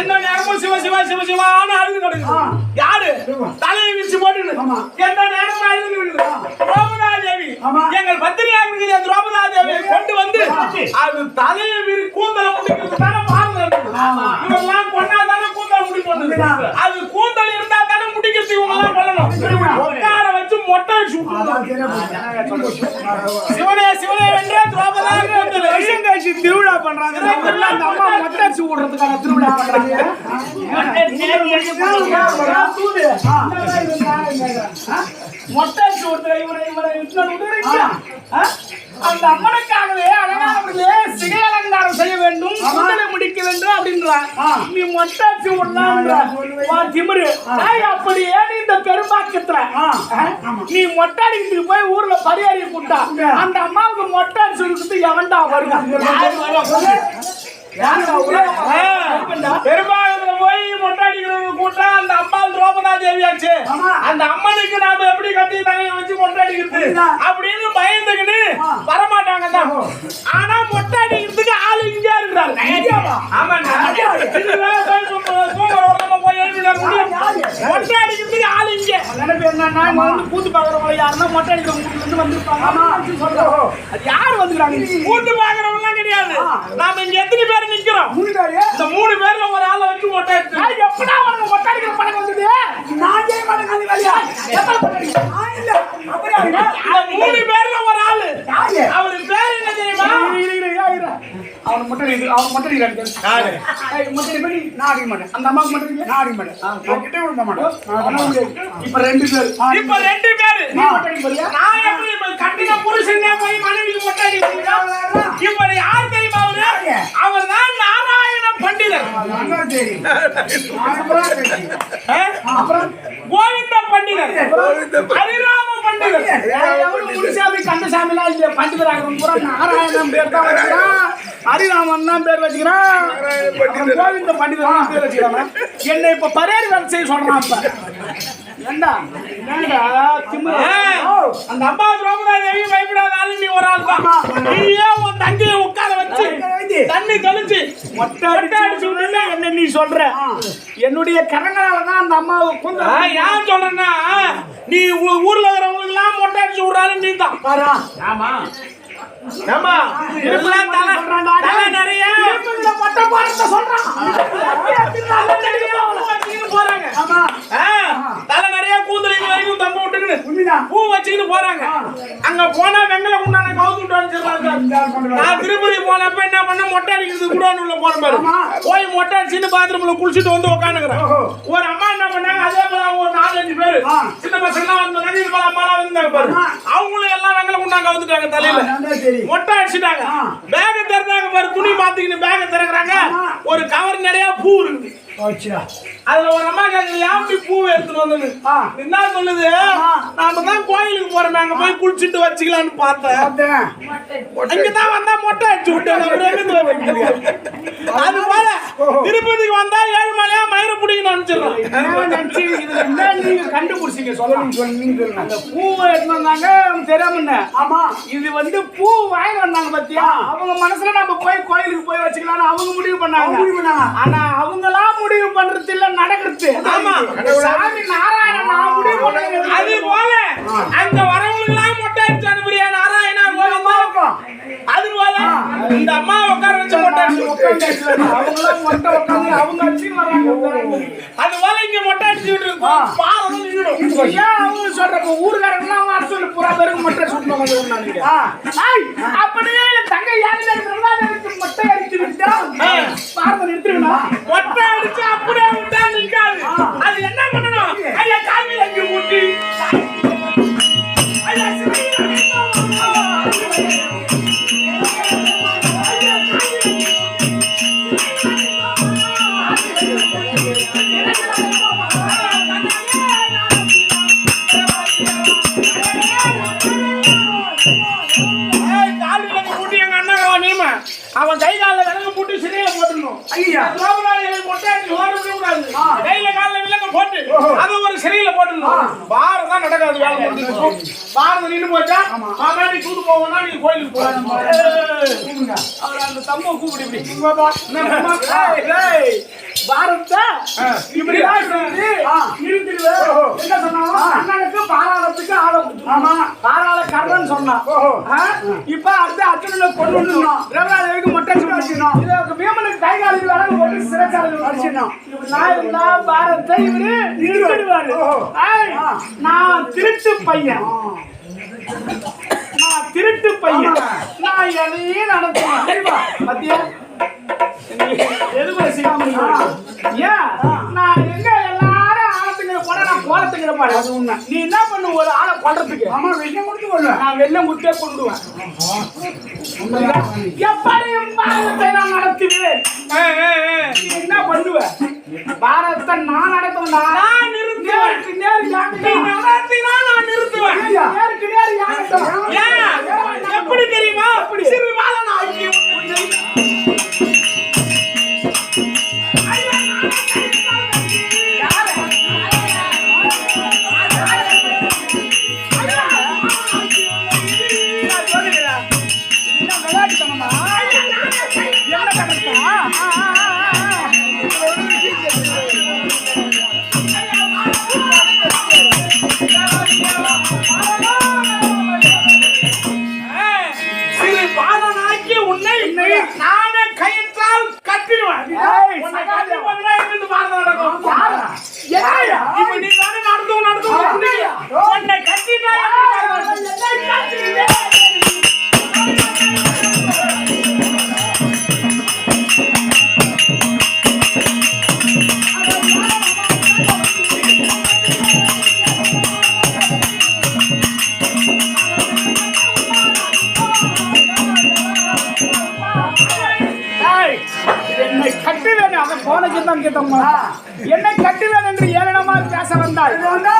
எந்த நேரமும் சிவ சிவ சிவ சிவான்னு அழுது கிடக்குது. யாரு? தலையை விரிச்சு போட்டு. எந்த நேரமும் அழுது கிடக்குது. திரௌபதா தேவி. எங்கள் பத்திரியாக இருக்கிற திரௌபதா தேவியை கொண்டு வந்து அது தலையை விரி கூந்தலை முடிக்கிறது தானே பாருங்க இவெல்லாம் கொண்டா தானே கூந்தலை முடிக்கணும் சிவனே சிவனே வென்றே திரௌபதா கூந்தல் வருஷம் கழிச்சு திருவிழா பண்றாங்க. அந்த அம்மா மொட்டை அடிச்சு விடுறதுக்கான திருவிழா பண்றாங்க. மொட்டை அடிச்சு விடுற இவரை இவரை? அந்த அம்மனுக்காகவே அப்படின்றான் நீ விடலாம்ன்ற வா திமிரு ஏய், அப்படியே நீ இந்த பெரும்பாக்கத்துல? நீ மொட்டை அடிக்கிறதுக்கு போய் ஊர்ல பரிகாரி கூட்டா அந்த அம்மாவுக்கு மொட்டை அடிச்சு விடுறது எவன்டா வருவான் பெரும்பாகத்துல போய் மொட்டை அடிக்கிறவங்க கூட்டம் அந்த அம்பாள் திரௌபதா தேவியாச்சு? அந்த அம்மனுக்கு நாம எப்படி கட்டி தகைய வச்சு மொட்டை அடிக்கிறது? அப்படின்னு. பயந்துக்கிட்டு வரமாட்டாங்க தான் ஆனா மொட்டை அடிக்கிறதுக்கு ஆளு இங்கே இருக்கிறாங்க ஆமாண்ணா. இதுவே நினைப்பு என்னன்னா இங்க வந்து கூத்து பாக்குறவங்க யாருன்னா மொட்டை அடிக்கிறவங்க இருந்து வந்திருப்பாங்க. சொல்றோம் அது யார் வந்துக்கிறாங்க? கூட்டு பாக்குறவங்க கிடையாது. நாம இங்க எத்தனை பேர் நிக்கிறோம்? இந்த மூணு பேர்ல ஒரு ஆளை வச்சு மொட்டை அடிச்சு. எப்படா உனக்கு மொட்டை அடிக்கிற பணம் வந்தது? நான் செய்ய மாட்டேன் வேலையா இல்ல. இந்த மூணு பேர்ல ஒரு ஆளு. யாரு? அவருக்கு பேர் என்ன தெரியுமா. அவன் மொட்டை அடிக்கிறது அவன் மொட்டை அடிக்கிறான் யாரு? ஏய், மொட்டை அடி பண்ணி நான் அடிக்க மாட்டேன். அந்த அம்மாவுக்கு மொட்டை அடிக்கல நான் அடிக்க மாட்டேன். நான் கிட்ட விட மாட்டேன். இப்ப ரெண்டு பேர். இப்ப ரெண்டு பேரு. நீ மொட்டை அடிக்க நான் எப்படி இப்ப கட்டின புருஷன் போய் மனைவிக்கு மொட்டை அடிக்கிறீங்க இப்ப யார் தெரியுமா அவரு? அவர் தான் நாராயண பண்டிதர். கோவிந்த பண்டிதர். ஹரிராம முனுசாமி கந்தசாமிலாம் இல்லையா? பண்டிதராக பூரா நாராயணன் பேர் தான் வச்சுக்கிறான். ஹரிராமன் தான் பேர் வச்சுக்கிறான். கோவிந்த பண்டிதர் தான் பேர் வச்சுக்கிறான். என்னை இப்ப பரேரி வேலை செய்ய சொல்றான் ஏண்டா? திமிரு. அந்த அம்மா திரௌபதா தேவி பயப்படாத ஆளு நீ ஒரு ஆள் தான். நீயே உன் தங்கையை உட்கார வச்சு தண்ணி தெளிச்சு என்ன நீ சொல்ற? என்னுடைய கரங்களால தான் அந்த அம்மாவை கொண்டு ஏன் சொல்றேன்னா நீ ஊர்ல இருக்கிறவங்களுக்கு எல்லாம் மொட்டை அடிச்சு விடுறாரு நீ தான். ஆமா. ஆமா நிறைய. மொட்டை போடுறத சொல்றான்? போறாங்க. தலை நிறைய கூந்தல் இங்க வரைக்கும் தம்ப விட்டுக்கிட்டு பூ வச்சுக்கிட்டு போறாங்க. அங்க போனா வெங்கல குண்டான கவுத்து நான் திருப்பதி போனப்ப என்ன பண்ண? மொட்டை அடிக்கிறது கூட உள்ள போன பாரு. போய் மொட்டை அடிச்சுட்டு பாத்ரூம்ல குளிச்சுட்டு வந்து உட்காந்துக்கிறேன் ஒரு அம்மா என்ன பண்ணாங்க? அதே போல ஒரு நாலஞ்சு பேரு. சின்ன பசங்க வந்தாங்க இது போல அம்மா வந்தாங்க பாரு. அவங்களும் எல்லாம் வெங்கல குண்டாங்க கவுத்துட்டாங்க தலையில. மொட்டை அடிச்சுட்டாங்க. பேக திறந்தாங்க பாரு துணி மாத்திக்கிட்டு பேக திறக்கிறாங்க. ஒரு கவர் நிறைய பூ இருக்குது. அதுல ஒரு அம்மா கேக்குது பூ எடுத்துட்டு வந்தது என்ன சொல்லுது? நாம தான் கோயிலுக்கு போறோமே அங்க போய் குளிச்சுட்டு வச்சுக்கலாம்னு பார்த்தேன். அங்கதான் வந்தா மொட்டை அடிச்சு விட்டேன்? அது போல திருப்பதிக்கு வந்தா ஏழு மலையா மயிறு பிடிக்கணும் அனுப்பிச்சிடுறோம் நான் நினைச்சு? இதுல என்ன நீங்க கண்டுபிடிச்சீங்க? சொல்லணும் சொல்லுங்க அந்த பூ எடுத்து வந்தாங்க தெரியாம ஆமா. இது வந்து பூ வாங்கி வந்தாங்க பாத்தியா? அவங்க மனசுல நம்ம போய் கோயிலுக்கு போய் வச்சுக்கலாம்னு அவங்க முடிவு பண்ணாங்க. முடிவு பண்ணாங்க. ஆனா அவங்களா முடிவு பண்றது இல்ல நடக்கிறது. ஆமா. சாமி நாராயணன் நான் முடிவு அது போல அங்க வரவங்களுக்கு மொட்டை அடிச்சு அனுப்புறியா? நாராயணா கோவிந்தா? அது போல இந்த அம்மா உட்கார வச்சு மொட்டை அடிச்சு அவங்களாம் மொட்டை உட்காந்து அவங்க அடிச்சு வராங்க. அது போல இங்க மொட்டை அடிச்சு விட்டு பாரம் நின்றுடும் ஏன் அவங்க சொல்றப்ப ஊருக்காரங்களாம் வர சொல்லி பூரா பேருக்கு மொட்டை சுட்டு வந்து விடுனாங்க அப்படியே தங்கை இருக்கிறதா மொட்டை அடிச்சு விட்டா பார்வை நிறுத்திருக்கணும் மொட்டை அடிச்சு அப்படியே விட்டா நிக்காது. அது என்ன பண்ணணும்? ஐயா கால்ல அங்க முட்டி. ஐயா சிறையில ஏய், அவன் கை காலில் விலங்கு போட்டு சிறையில போட்டுடணும். ஐயா. மொட்டை அடிச்சு ஓட விடக்கூடாது. கையில கால்ல விலங்கு போட்டு அதை ஒரு சிறையில போட்டுடணும். பாரம் தான் நடக்காது வேலை முடிஞ்சிருச்சு. பாரதம் நின்னு போச்சா? நீ தூது போவோம்னா நீ கோயிலுக்கு போகணும் அவர் அந்த தம்பை கூப்பிடு இப்படி. பாரத்தை இப்படிதான். ஓஹோ. என்ன சொன்னாலும் அண்ணனுக்கு பாராளத்துக்கு கொடுத்துருவோம். ஆமா. பாராள கர்ணன் சொன்னான். இப்ப அடுத்து அர்ஜுனனை கொண்டு வந்துடணும். ரகுநாதனுக்கு மொட்டை சொல்லணும். இதுக்கு பீமனுக்கு கை காலுக்கு விலங்கு போட்டு சிறைச்சாலையில் அடிச்சிடணும். நான் இருந்தா பாரத்தை இவரு. நான் திருட்டு பையன் நான் திருட்டு பையன். நான் எதையும் நடத்துவேன் பாத்தியா எதுவும் செய்யாம ஏன் நான் எங்க எல்லாரும் ஆழத்துங்கிற போனா நான் கோலத்துங்கிற பாரு அது உண்மை நீ என்ன பண்ணு ஒரு ஆளை கொல்றதுக்கு ஆமா வெளியே கொடுத்து கொள்வேன் நான் வெள்ளம் முட்டே கொண்டுடுவேன் எப்படியும் பாரதத்தை நான் நடத்துவேன் நீ என்ன பண்ணுவேன் பாரதத்தை நான் நடத்துவேன் நான் நிறுத்துவேன். நேருக்கு நேர் நடத்தினா நான் நிறுத்துவேன் நேருக்கு எப்படி தெரியுமா அப்படி ஆகிய நான் சிறு என்னை கட்டுவேன் அவன் போனக்கு தான் கேட்டோம்மா என்னை கட்டுவேன் என்று ஏளனமா பேச வந்தாய்.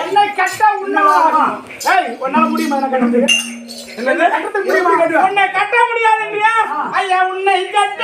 என்னை கட்ட உன்னால ஏய் உன்னால முடியுமா என்ன? கட்டுறதுக்கு முடியுமா? உன்னை கட்ட முடியாது ஐயா உன்னை கட்ட.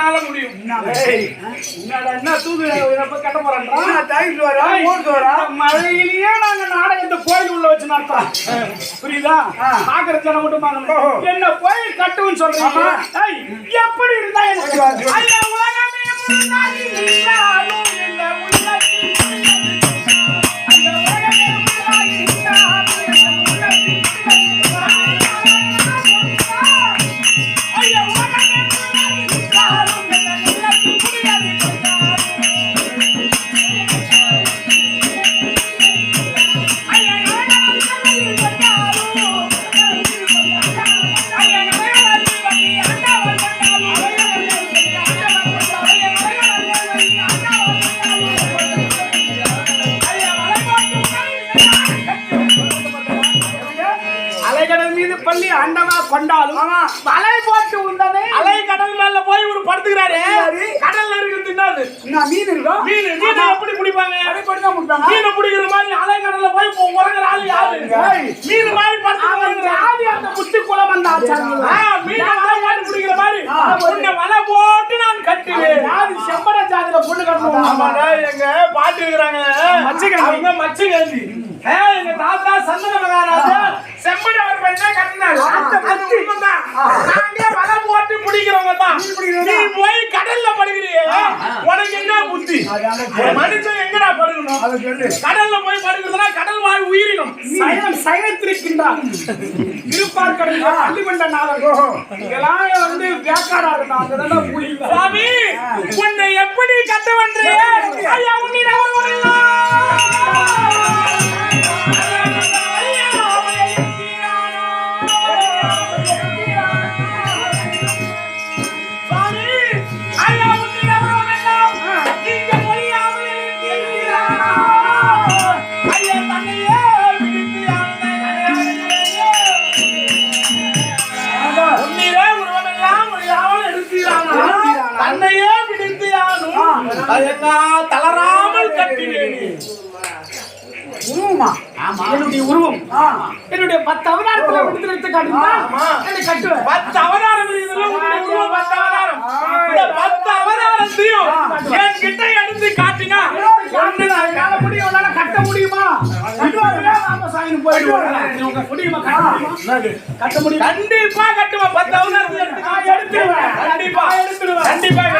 என்னால முடியும். என்ன தூக்கு கட்ட இந்த மழையிலேயே நாங்க நாடகத்தை கோயில் உள்ள வச்சு நடத்தோம் புரியுதா? பாக்குற ஜனம் மட்டும். என்ன போய் கட்டுன்னு சொல்றீங்க? எப்படி இருந்தா எனக்கு? அண்டமா கொண்டாலும் வலை போட்டு உண்டனை அலை கடல் மேல போய் ஒரு படுத்துக்கிறாரு. கடல்ல இருக்கிறது என்னது? நான் மீன் இருக்கா மீன். மீன் எப்படி பிடிப்பாங்க? மீன் பிடிக்கிற மாதிரி அலை கடல்ல போய் உறங்குற ஆளு யாரு? மீன் மாதிரி படுத்து அந்த அந்த ஆச்சாரியர்கள். மீன் வலை மாதிரி பிடிக்கிற மாதிரி. உன்னை வலை போட்டு நான் கட்டுவேன். செம்பட ஜாதியில பொண்ணு கட்டணும். எங்க பாட்டி இருக்கிறாங்க. மச்சகந்தி. ஏ, எங்க தாத்தா சந்தன மகாராஜா செம்மடி அவர் பெண்ணா கட்டினாரு. அந்த உண்மைதான். நாங்க வலை போட்டு பிடிக்கிறவங்க தான். நீ போய் கடல்ல படுகிறியே உனக்கு என்ன புத்தி? மனுஷன் எங்கடா சொல்லு. கடல்ல போய் படுக்கிறதுனா கடல் வாழ் உயிரினம். சயனம் சயனத்திருக்கின்றார் இருப்பார் கடலில் பள்ளிமண்ட நாதர். இதெல்லாம் வந்து வேக்காடா இருந்தா சுவாமி உன்னை எப்படி கட்ட வந்தே என்னுடைய உருவம். என்னுடைய பத்து அவதாரத்துல எடுத்து காட்டுங்களா ஆமா. என்னை கட்டுவேன். பத்து அவதாரம் பத்து அவதாரம். பத்து அவதாரத்தையும் என்கிட்ட எடுத்து காட்டினா உன்னால கட்ட முடியுமா? கட்ட முடியுமா? கட்ட? கண்டிப்பா கட்டுவேன். பத்து அவதாரத்தை எடுத்து. கண்டிப்பா. கண்டிப்பா